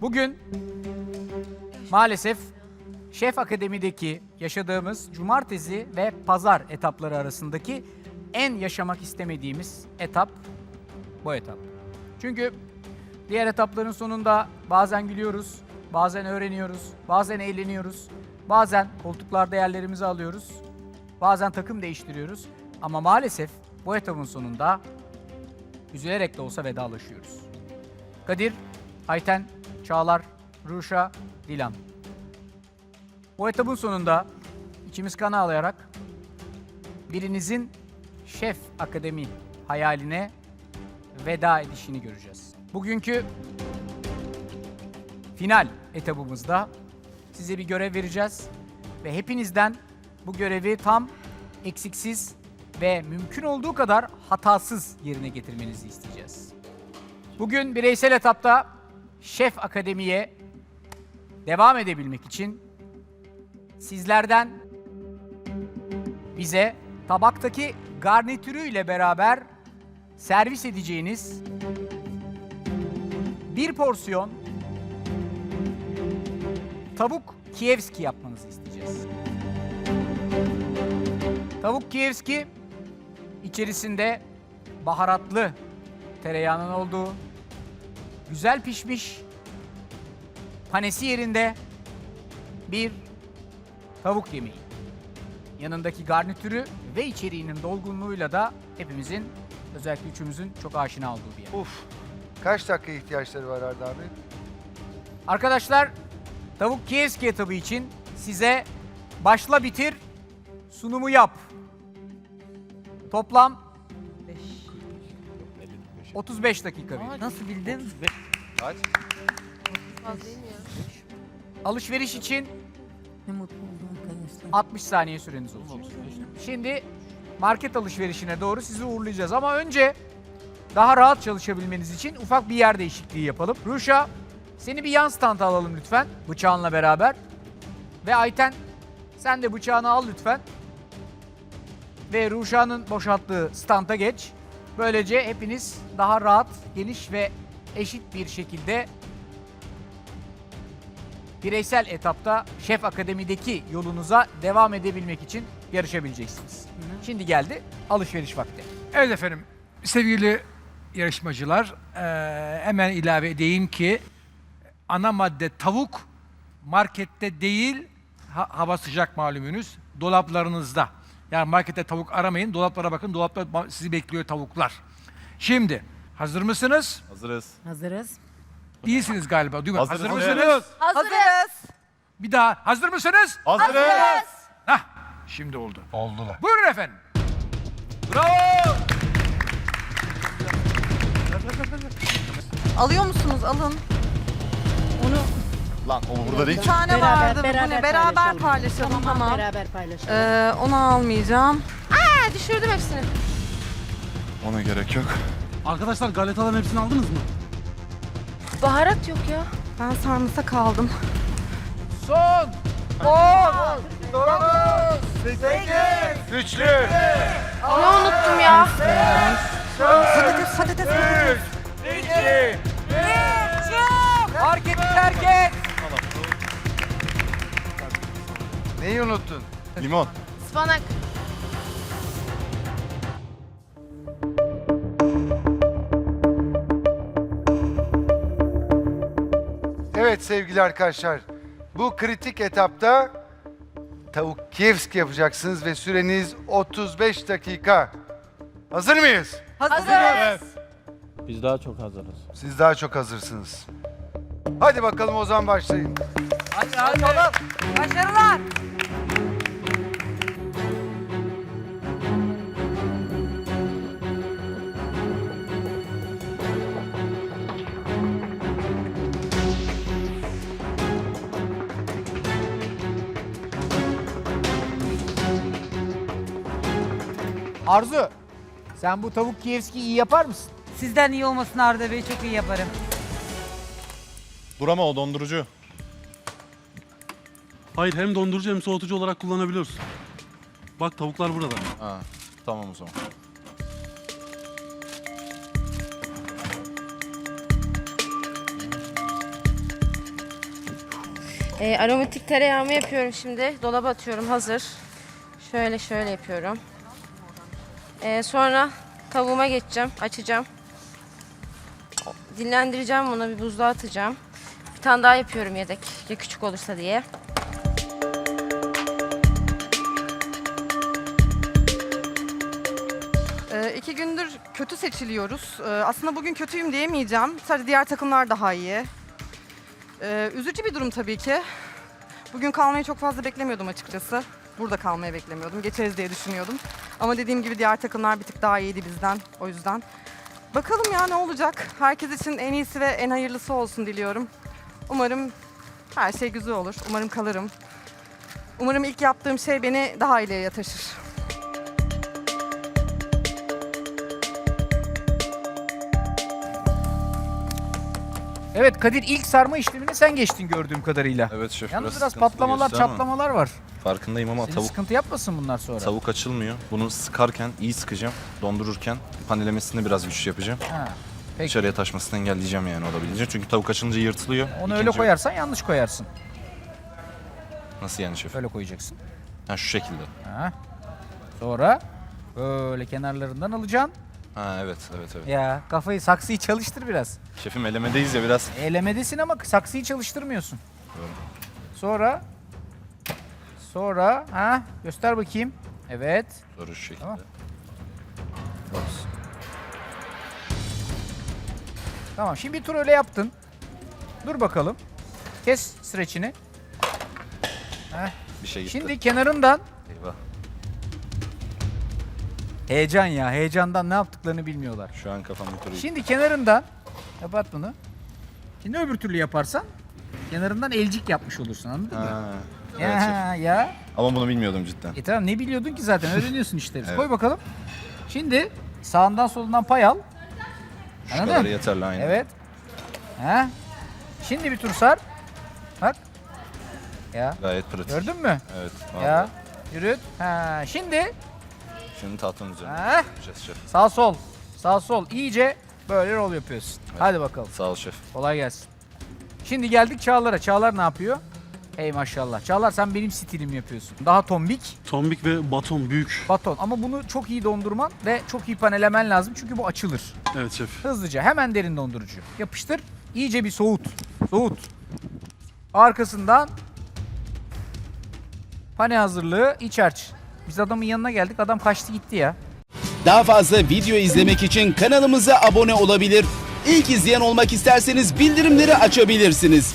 Bugün maalesef Şef Akademi'deki yaşadığımız cumartesi ve pazar etapları arasındaki en yaşamak istemediğimiz etap bu etap. Çünkü diğer etapların sonunda bazen gülüyoruz, bazen öğreniyoruz, bazen eğleniyoruz, bazen koltuklarda yerlerimizi alıyoruz, bazen takım değiştiriyoruz. Ama maalesef bu etapın sonunda üzülerek de olsa vedalaşıyoruz. Kadir, Ayten, Çağlar, Ruşa, Dilan. Bu etapın sonunda içimiz kan ağlayarak birinizin Şef Akademi hayaline veda edişini göreceğiz. Bugünkü final etabımızda size bir görev vereceğiz ve hepinizden bu görevi tam eksiksiz ve mümkün olduğu kadar hatasız yerine getirmenizi isteyeceğiz. Bugün bireysel etapta Şef Akademi'ye devam edebilmek için sizlerden bize tabaktaki garnitürüyle beraber servis edeceğiniz bir porsiyon tavuk Kievski yapmanızı isteyeceğiz. Tavuk Kievski içerisinde baharatlı tereyağının olduğu, güzel pişmiş, panesi yerinde bir tavuk yemeği. Yanındaki garnitürü ve içeriğinin dolgunluğuyla da hepimizin, özellikle üçümüzün çok aşina olduğu bir yer. Uf. Kaç dakika ihtiyaçları var Arda abi? Arkadaşlar, tavuk Kievski etabı için size başla bitir, sunumu yap. Toplam 35 dakika bir. Nasıl bildin? Kaç? Alışveriş için Ne mutlu oldum arkadaşlar. 60 saniye süreniz olacak. Şimdi market alışverişine doğru sizi uğurlayacağız ama önce daha rahat çalışabilmeniz için ufak bir yer değişikliği yapalım. Ruşa seni bir yan standa alalım lütfen bıçağınla beraber. Ve Ayten sen de bıçağını al lütfen. Ve Ruşa'nın boşalttığı standa geç. Böylece hepiniz daha rahat, geniş ve eşit bir şekilde bireysel etapta Şef Akademi'deki yolunuza devam edebilmek için yarışabileceksiniz. Şimdi geldi alışveriş vakti. Evet efendim, sevgili yarışmacılar, hemen ilave edeyim ki ana madde tavuk markette değil, ha- hava sıcak malumunuz, dolaplarınızda. Yani markette tavuk aramayın, dolaplara bakın, dolapta sizi bekliyor tavuklar. Şimdi, hazır mısınız? Hazırız. Hazırız. Değilsiniz galiba, duymadım. Hazırız. Hazır mısınız? Hazırız. Bir daha, hazır mısınız? Hazırız. Hah, şimdi oldu. Oldular. Buyurun efendim. Bravo! Alıyor musunuz? Alın. Lan o burada değil Bir ki. tane vardı. Bu ne? Beraber paylaşalım. Tamam, Tamam. beraber paylaşalım. Ee, onu almayacağım. Ha, düşürdüm hepsini. Ona gerek yok. Arkadaşlar galetaların hepsini aldınız mı? Baharat yok ya. Ben sarımsak aldım. Son Üçlü. Ne unuttum ya? Patates, patates, patates. marketi terk et. Neyi unuttun? Limon. Ispanak. Evet sevgili arkadaşlar. Bu kritik etapta tavuk Kievski yapacaksınız ve süreniz 35 dakika. Hazır mıyız? Hazırız. Biz daha çok hazırız. Siz daha çok hazırsınız. Hadi bakalım o zaman başlayın. Hadi hadi. Başarılar. Arzu sen bu tavuk Kievski iyi yapar mısın? Sizden iyi olmasın Arda Bey çok iyi yaparım. Durama o dondurucu. Hayır hem dondurucu hem soğutucu olarak kullanabiliyoruz. Bak tavuklar burada. Ha, tamam o zaman. Ee, aromatik tereyağımı yapıyorum şimdi. Dolaba atıyorum hazır. Şöyle şöyle yapıyorum. Ee, sonra tavuğuma geçeceğim. Açacağım. Dinlendireceğim bunu bir buzluğa atacağım. Bir tane daha yapıyorum yedek. Ya küçük olursa diye. İki gündür kötü seçiliyoruz. Ee, aslında bugün kötüyüm diyemeyeceğim. Sadece diğer takımlar daha iyi. Ee, üzücü bir durum tabii ki. Bugün kalmayı çok fazla beklemiyordum açıkçası. Burada kalmayı beklemiyordum. Geçeriz diye düşünüyordum. Ama dediğim gibi diğer takımlar bir tık daha iyiydi bizden. O yüzden. Bakalım ya ne olacak. Herkes için en iyisi ve en hayırlısı olsun diliyorum. Umarım her şey güzel olur. Umarım kalırım. Umarım ilk yaptığım şey beni daha ileriye taşır. Evet Kadir ilk sarma işlemini sen geçtin gördüğüm kadarıyla. Evet şef Yalnız biraz sıkıntılı patlamalar, geçti ama çatlamalar var. Farkındayım ama Seni tavuk sıkıntı yapmasın bunlar sonra. tavuk açılmıyor. Bunu sıkarken iyi sıkacağım. Dondururken panelemesini biraz güçlü yapacağım. Ha. Peki. Dışarıya taşmasını engelleyeceğim yani olabildiğince. Çünkü tavuk açılınca yırtılıyor. Onu öyle İkinci- koyarsan yanlış koyarsın. Nasıl yani şef? Böyle koyacaksın. Ha şu şekilde. Ha. Sonra böyle kenarlarından alacaksın. Ha evet evet evet. Ya kafayı saksıyı çalıştır biraz. Şefim elemedeyiz ya biraz. Elemedesin ama saksıyı çalıştırmıyorsun. Doğru. Sonra sonra ha göster bakayım. Evet. Doğru şu şekilde. Tamam. Tamam şimdi bir tur öyle yaptın. Dur bakalım. Kes streçini. Bir şey gitti. Şimdi kenarından Eyvah. Heyecan ya heyecandan ne yaptıklarını bilmiyorlar. Şu an kafam turu Şimdi kenarından kapat bunu. Şimdi öbür türlü yaparsan kenarından elcik yapmış olursun anladın mı? Ha. Evet şef. Ya, ya. Ama bunu bilmiyordum cidden. E tamam ne biliyordun ki zaten öğreniyorsun işte. Evet. Koy bakalım. Şimdi sağından solundan pay al. Şu Anladın? kadarı yeterli aynen. Evet. Ha? Şimdi bir tur sar. Bak. Ya. Gayet pratik. Gördün mü? Evet. Ya. vallahi. Yürüt. Ha. Şimdi Şimdi tahtın üzerine Ha? yapacağız şef. sağ sol. Sağ sol. İyice böyle rol yapıyorsun. Hadi bakalım. Sağ ol şef. Kolay gelsin. Şimdi geldik Çağlar'a. Çağlar ne yapıyor? Hey maşallah. Çağlar sen benim stilim yapıyorsun. Daha tombik, Tombik ve baton büyük. baton. Ama bunu çok iyi dondurman ve çok iyi panelemen lazım. Çünkü bu açılır. Evet şef. Hızlıca hemen derin dondurucu. Yapıştır. İyice bir soğut. Soğut. Arkasından pane hazırlığı iç harç. Biz adamın yanına geldik. Adam kaçtı gitti ya. Daha fazla video izlemek için kanalımıza abone olabilir. İlk izleyen olmak isterseniz bildirimleri açabilirsiniz.